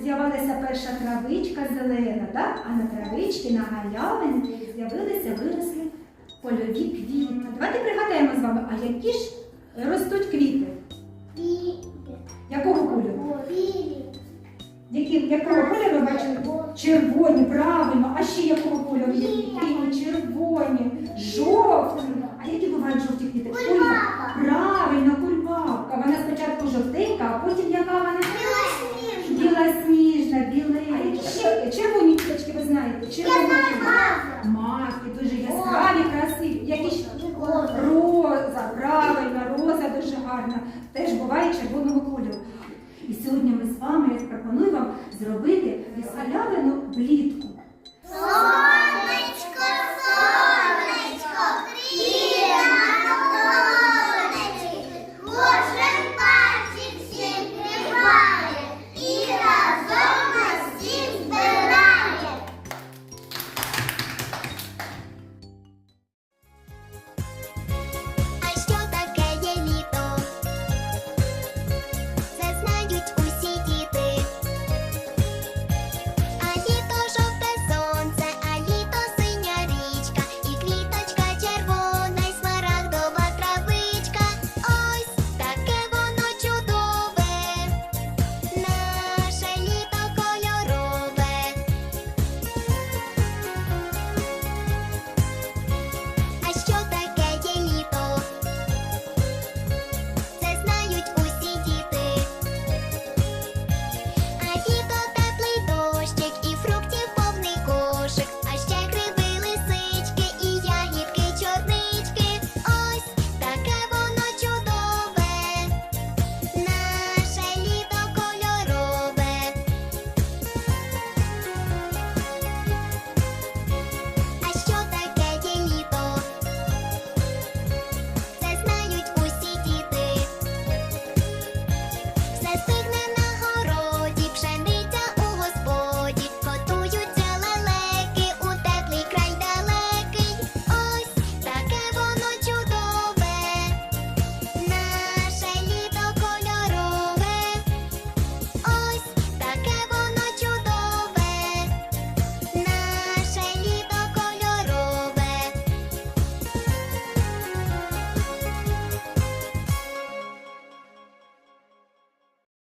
З'явилася перша травичка зелена, так? а на травичці, на галявинці з'явилися, виросли польові квіти. Давайте пригадаємо з вами, а які ж ростуть квіти? Якого кольору? Які, якого кольору ви бачили? Червоні, правильно. А ще якого кольору є Білосніжна, білий. Ще червоні квіточки ви знаєте? Червоні. Маски дуже яскраві, красиві. Які ще? Роза, правильно, роза дуже гарна. Теж буває червоного кольору. І сьогодні ми з вами я пропоную вам зробити із галявину